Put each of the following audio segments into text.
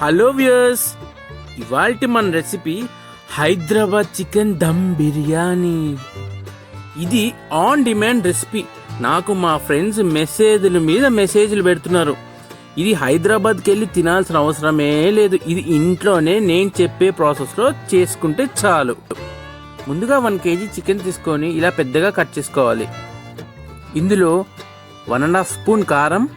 Hello viewers ఇవాల్టి మన recipe Hyderabad chicken dum biryani. ఇది ఆన్ డిమాండ్ రెసిపీ. నాకు మా ఫ్రెండ్స్ మెసేజ్ల మీద మెసేజ్లు పెడుతున్నారు. ఇది హైదరాబాద్కి వెళ్ళి తినాల్సిన అవసరమే లేదు. ఇది ఇంట్లోనే నేను చెప్పే ప్రాసెస్లో చేసుకుంటే చాలు. ముందుగా వన్ కేజీ చికెన్ తీసుకొని ఇలా పెద్దగా కట్ చేసుకోవాలి. ఇందులో వన్ అండ్ హాఫ్ స్పూన్ కారం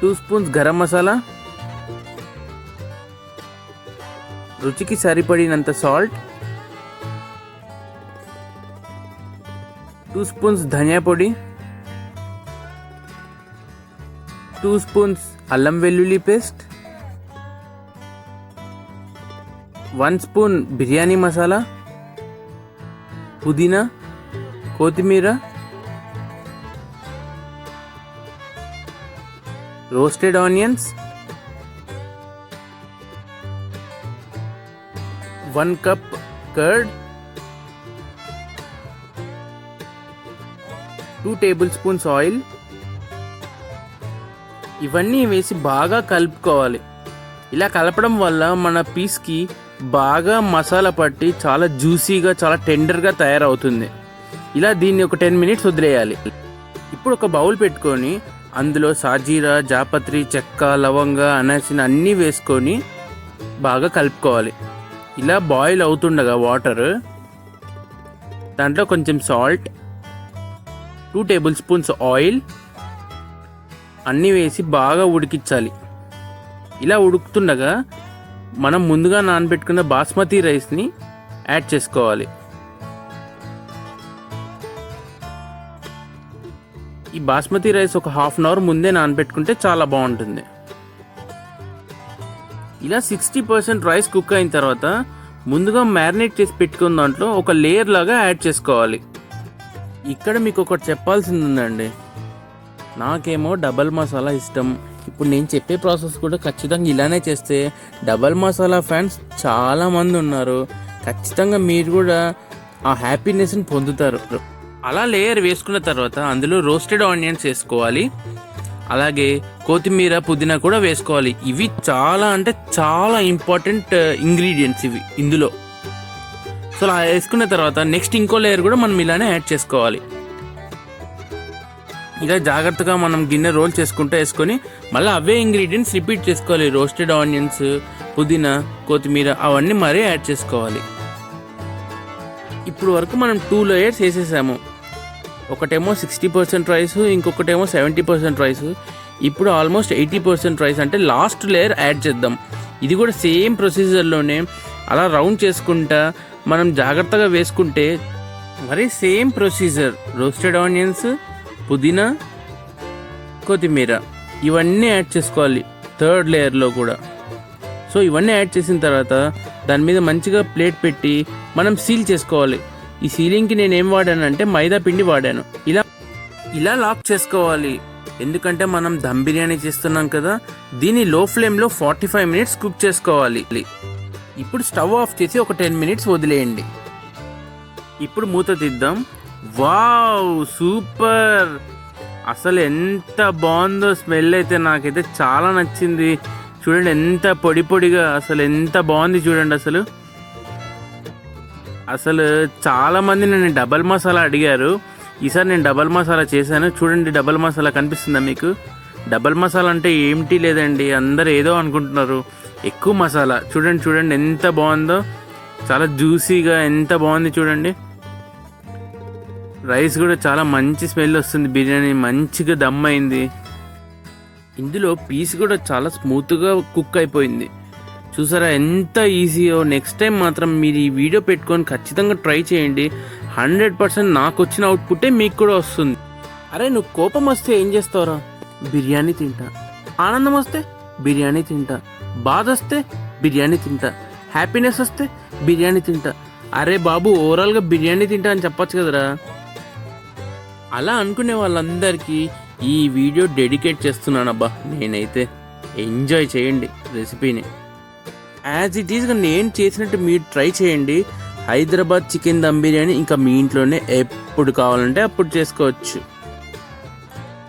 టూ స్పూన్స్ గరం మసాలా రుచికి సరిపడినంత సాల్ట్ టూ స్పూన్స్ ధనియా పొడి టూ స్పూన్స్ అల్లం వెల్లుల్లి paste one spoon biryani masala పుదీనా కొత్తిమీర roasted onions one cup curd two tablespoons oil ఇవన్నీ వేసి బాగా కలుపుకోవాలి. ఇలా కలపడం వల్ల మన పీస్కి బాగా మసాలా పట్టి చాలా జ్యూసీగా చాలా టెండర్గా తయారవుతుంది. ఇలా దీన్ని ఒక టెన్ మినిట్స్ వదిలేయాలి. ఇప్పుడు ఒక బౌల్ పెట్టుకొని అందులో సాజీరా జాపత్రి చెక్క లవంగ అనాసిన అన్నీ వేసుకొని బాగా కలుపుకోవాలి. ఇలా బాయిల్ అవుతుండగా వాటర్ దాంట్లో కొంచెం salt two tablespoons oil అన్నీ వేసి బాగా ఉడికించాలి. ఇలా ఉడుకుతుండగా మనం ముందుగా నానబెట్టుకున్న బాస్మతి రైస్ని యాడ్ చేసుకోవాలి. ఈ బాస్మతి రైస్ ఒక హాఫ్ అన్ అవర్ ముందే నానబెట్టుకుంటే చాలా బాగుంటుంది. ఇలా సిక్స్టీ పర్సెంట్ రైస్ కుక్ అయిన తర్వాత ముందుగా మ్యారినేట్ చేసి పెట్టుకున్న దాంట్లో ఒక లేయర్ లాగా యాడ్ చేసుకోవాలి. ఇక్కడ మీకు ఒకటి చెప్పాల్సింది ఉందండి. నాకేమో డబల్ మసాలా ఇష్టం. ఇప్పుడు నేను చెప్పే ప్రాసెస్ కూడా ఖచ్చితంగా ఇలానే చేస్తే డబల్ మసాలా ఫ్యాన్స్ చాలా మంది ఉన్నారు. ఖచ్చితంగా మీరు కూడా ఆ హ్యాపీనెస్ని పొందుతారు. అలా లేయర్ వేసుకున్న తర్వాత అందులో రోస్టెడ్ ఆనియన్స్ వేసుకోవాలి. అలాగే కొత్తిమీర పుదీనా కూడా వేసుకోవాలి. ఇవి చాలా అంటే చాలా ఇంపార్టెంట్ ఇంగ్రీడియంట్స్ ఇవి ఇందులో. సో అలా వేసుకున్న తర్వాత నెక్స్ట్ ఇంకో లేయర్ కూడా మనం ఇలానే యాడ్ చేసుకోవాలి. ఇలా జాగ్రత్తగా మనం గిన్నె రోల్ చేసుకుంటూ వేసుకొని మళ్ళీ అవే ఇంగ్రీడియంట్స్ రిపీట్ చేసుకోవాలి. రోస్టెడ్ ఆనియన్స్ పుదీనా కొత్తిమీర అవన్నీ మరీ యాడ్ చేసుకోవాలి. ఇప్పుడు వరకు మనం టూ లేయర్స్ వేసేసాము. ఒకటేమో సిక్స్టీ పర్సెంట్ రైస్ ఇంకొకటేమో సెవెంటీ పర్సెంట్ రైస్ ఇప్పుడు ఆల్మోస్ట్ ఎయిటీ పర్సెంట్ రైస్ అంటే లాస్ట్ లేయర్ యాడ్ చేద్దాం. ఇది కూడా సేమ్ ప్రొసీజర్లోనే అలా రౌండ్ చేసుకుంటా మనం జాగ్రత్తగా వేసుకుంటే మరి సేమ్ ప్రొసీజర్ రోస్టెడ్ ఆనియన్స్ పుదీనా కొత్తిమీర ఇవన్నీ యాడ్ చేసుకోవాలి థర్డ్ లేయర్లో కూడా. సో ఇవన్నీ యాడ్ చేసిన తర్వాత దాని మీద మంచిగా ప్లేట్ పెట్టి మనం సీల్ చేసుకోవాలి. ఈ సీలింగ్కి నేను ఏం వాడానంటే మైదా పిండి వాడాను. ఇలా ఇలా లాక్ చేసుకోవాలి. ఎందుకంటే మనం దమ్ బిర్యానీ చేస్తున్నాం కదా దీన్ని లో ఫ్లేమ్లో ఫార్టీ ఫైవ్ మినిట్స్ కుక్ చేసుకోవాలి. ఇప్పుడు స్టవ్ ఆఫ్ చేసి ఒక టెన్ మినిట్స్ వదిలేయండి. ఇప్పుడు మూత తీద్దాం. వావ్! సూపర్! అసలు ఎంత బాగుందో స్మెల్ అయితే నాకైతే చాలా నచ్చింది. చూడండి ఎంత పొడి పొడిగా అసలు ఎంత బాగుంది చూడండి అసలు. అసలు చాలామంది నేను డబల్ మసాలా అడిగారు. ఈసారి నేను డబల్ మసాలా చేశాను. చూడండి డబల్ మసాలా కనిపిస్తుందా మీకు? డబల్ మసాలా అంటే ఏమిటి లేదండి అందరు ఏదో అనుకుంటున్నారు. ఎక్కువ మసాలా. చూడండి చూడండి ఎంత బాగుందో. చాలా జ్యూసీగా ఎంత బాగుంది చూడండి. రైస్ కూడా చాలా మంచి స్మెల్ వస్తుంది బిర్యానీ మంచిగా దమ్ అయింది. ఇందులో పీస్ కూడా చాలా స్మూత్గా కుక్ అయిపోయింది. చూసారా ఎంత ఈజీయో? నెక్స్ట్ టైం మాత్రం మీరు ఈ వీడియో పెట్టుకొని ఖచ్చితంగా ట్రై చేయండి. హండ్రెడ్ పర్సెంట్ నాకు వచ్చిన అవుట్పుట్టే మీకు కూడా వస్తుంది. అరే నువ్వు కోపం వస్తే ఏం చేస్తావురా? బిర్యానీ తింటా. ఆనందం వస్తే బిర్యానీ తింటా. బాధ వస్తే బిర్యానీ తింటా. హ్యాపీనెస్ వస్తే బిర్యానీ తింటా. అరే బాబు ఓవరాల్గా బిర్యానీ తింటా అని చెప్పొచ్చు కదరా? అలా అనుకునే వాళ్ళందరికీ ఈ వీడియో డెడికేట్ చేస్తున్నానబ్బా. నేనైతే ఎంజాయ్ చేయండి రెసిపీని. యాజ్ ఇట్ ఈస్గా నేను చేసినట్టు మీరు ట్రై చేయండి. హైదరాబాద్ చికెన్ దమ్ బిర్యానీ ఇంకా మీ ఇంట్లోనే ఎప్పుడు కావాలంటే అప్పుడు చేసుకోవచ్చు.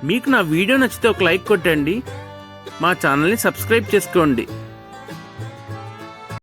మీకు నా వీడియో నచ్చితే ఒక లైక్ కొట్టండి. మా ఛానల్ని సబ్స్క్రైబ్ చేసుకోండి.